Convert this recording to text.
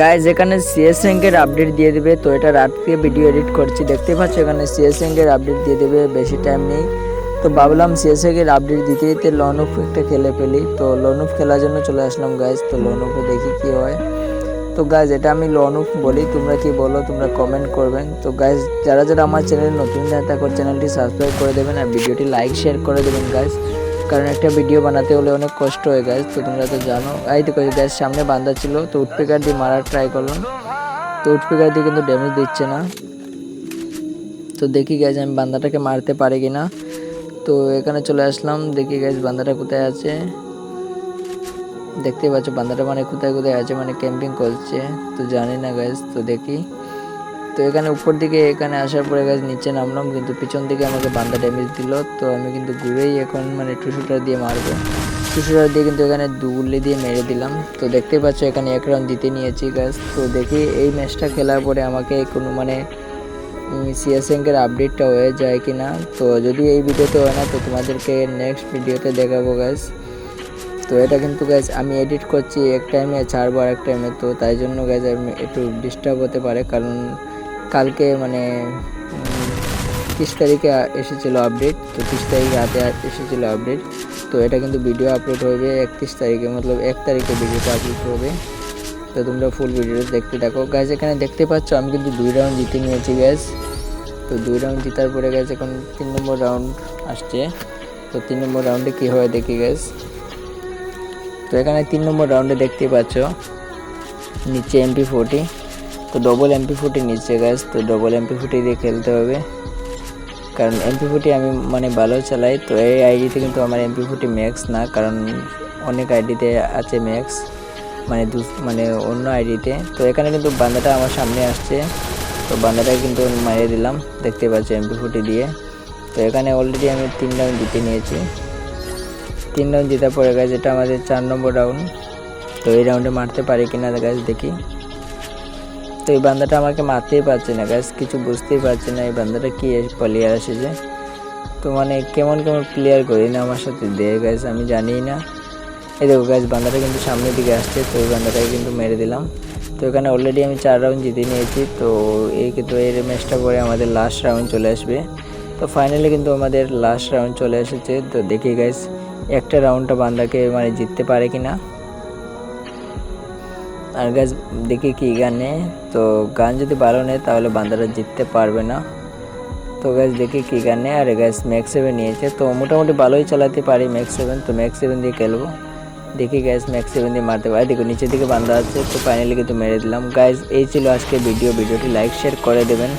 Guys এখানে CS র্যাঙ্কের update দিয়ে দেবে। তো এটা রাতকে ভিডিও এডিট করছি। দেখতে পাচ্ছ এখানে সিএস র্যাঙ্কের আপডেট দিয়ে দেবে, বেশি টাইম নেই। তো ভাবলাম সিএস র্যাঙ্কের আপডেট দিতে দিতে লনুফ একটা খেলে ফেলি। তো লনুফ খেলার জন্য চলে আসলাম গাইজ তো লনুফে দেখি কি হয়। তো গাইজ এটা আমি লনুফ বলি। তোমরা কি বলো, তোমরা কমেন্ট করবেন তো গাইজ যারা যারা আমার চ্যানেল নতুন তারপর চ্যানেলটি সাবস্ক্রাইব করে দেবেন আর ভিডিওটি লাইক শেয়ার করে দেবেন গাইজ কারণ একটা ভিডিও বানাতে হলে অনেক কষ্ট হয়ে গেছে তো তোমরা তো জানো। এই তো গ্যাস সামনে বান্ধা ছিল। তো উঠপিকার দিয়ে মারার ট্রাই করলাম। তো উঠপিকার দিয়ে কিন্তু ড্যামেজ দিচ্ছে না। তো দেখি গেছে আমি বান্দাটাকে মারতে পারি কি না তো এখানে চলে আসলাম। দেখি গেছে বান্দাটা কোথায় আছে? দেখতে পাচ্ছ, বান্দাটা মানে কোথায় কোথায় আছে? মানে ক্যাম্পিং করছে। তো জানি না গ্যাস তো দেখি। তো এখানে উপর দিকে, এখানে আসার পরে গাছ নিচে নামলাম, কিন্তু পিছন দিকে আমাকে বান্দা ড্যামেজ দিল। তো আমি কিন্তু ঘুরেই এখন মানে টুসুটার দিয়ে মারবো। টুসুটার দিয়ে কিন্তু এখানে দুগুলি দিয়ে মেরে দিলাম। তো দেখতে পাচ্ছ, এখানে এক রাউন্ড জিতে নিয়েছি গাছ তো দেখি এই ম্যাচটা খেলার পরে আমাকে কোনো মানে সিএস র্যাঙ্কের আপডেটটা হয়ে যায় কি না তো যদি এই ভিডিওতে হয় না, তো তোমাদেরকে নেক্সট ভিডিওতে দেখাবো গাছ তো এটা কিন্তু গ্যাস আমি এডিট করছি, এক টাইমে ছাড়বো আর এক টাইমে তো তাই জন্য গ্যাস আমি একটু ডিস্টার্ব হতে পারে। কারণ কালকে মানে তিরিশ তারিখে এসেছিল আপডেট তো তিরিশ তারিখে রাতে এসেছিল আপডেট তো এটা কিন্তু ভিডিও আপলোড হবে একত্রিশ তারিখে, মতলব এক তারিখে ভিডিওটা আপলোড হবে। তো তোমরা ফুল ভিডিওটা দেখতে থাকো। গ্যাস এখানে দেখতে পাচ্ছ, আমি কিন্তু দুই রাউন্ড জিতে নিয়েছি গ্যাস তো দুই রাউন্ড জিতার পরে গ্যাস এখন তিন নম্বর রাউন্ড আসছে। তো তিন নম্বর রাউন্ডে কী হয় দেখি গ্যাস তো এখানে তিন নম্বর রাউন্ডে দেখতে পাচ্ছ, নিচে এমপি ফোর্টি তো ডবল এমপি ফুটি নিচ্ছে গ্যাস তো ডবল এমপি ফুটি দিয়ে খেলতে হবে। কারণ এমপি ফুটি আমি মানে ভালো চালাই, তো এই আইডিতে কিন্তু আমার এমপি ফুটি ম্যাক্স না, কারণ অনেক আইডিতে আছে ম্যাক্স মানে দু মানে অন্য আইডিতে তো। এখানে কিন্তু বান্দাটা আমার সামনে আসছে। তো বান্দাটা কিন্তু মারিয়ে দিলাম, দেখতে পাচ্ছি এমপি ফুটি দিয়ে। তো এখানে অলরেডি আমি তিন রাউন্ড জিতে নিয়েছি। তিন রাউন্ড জেতার পরে গাছ এটা আমাদের চার নম্বর রাউন্ড তো এই রাউন্ডে মারতে পারি কিনা গাছ দেখি। তো এই বান্দাটা আমাকে মারতেই পারছে না গাছ কিছু বুঝতেই পারছে না এই বান্দাটা কি প্লেয়ার এসেছে তো মানে কেমন কেমন প্লেয়ার করি না আমার সাথে দে গাছ আমি জানিই না। এই দেখো গাছ বান্দাটা কিন্তু সামনের দিকে আসছে, তো ওই বান্দাটাকে কিন্তু মেরে দিলাম। তো এখানে অলরেডি আমি চার রাউন্ড জিতে নিয়েছি, তো এই কিন্তু এই ম্যাচটা পরে আমাদের লাস্ট রাউন্ড চলে আসবে। তো ফাইনালি কিন্তু আমাদের লাস্ট রাউন্ড চলে এসেছে, তো দেখি গাইস একটা রাউন্ডটা বান্দাকে মানে জিততে পারে কি না আর গাছ দেখি কি গানে তো গান যদি ভালো নেয়, তাহলে বান্দারা জিততে পারবে না। তো গ্যাস দেখি কী গানে আর গ্যাস ম্যাক্স সেভেন নিয়েছে। তো মোটামুটি ভালোই চালাতে পারি ম্যাক্স সেভেন তো ম্যাক্স সেভেন দিয়ে খেলব। দেখি গ্যাস ম্যাক্স সেভেন দিয়ে মারতে পারি। দেখো, নিচের দিকে বান্ধা আছে। তো ফাইনালি কিন্তু মেরে দিলাম। গাইজ এই ছিল আজকে ভিডিও ভিডিওটি লাইক শেয়ার করে দেবেন।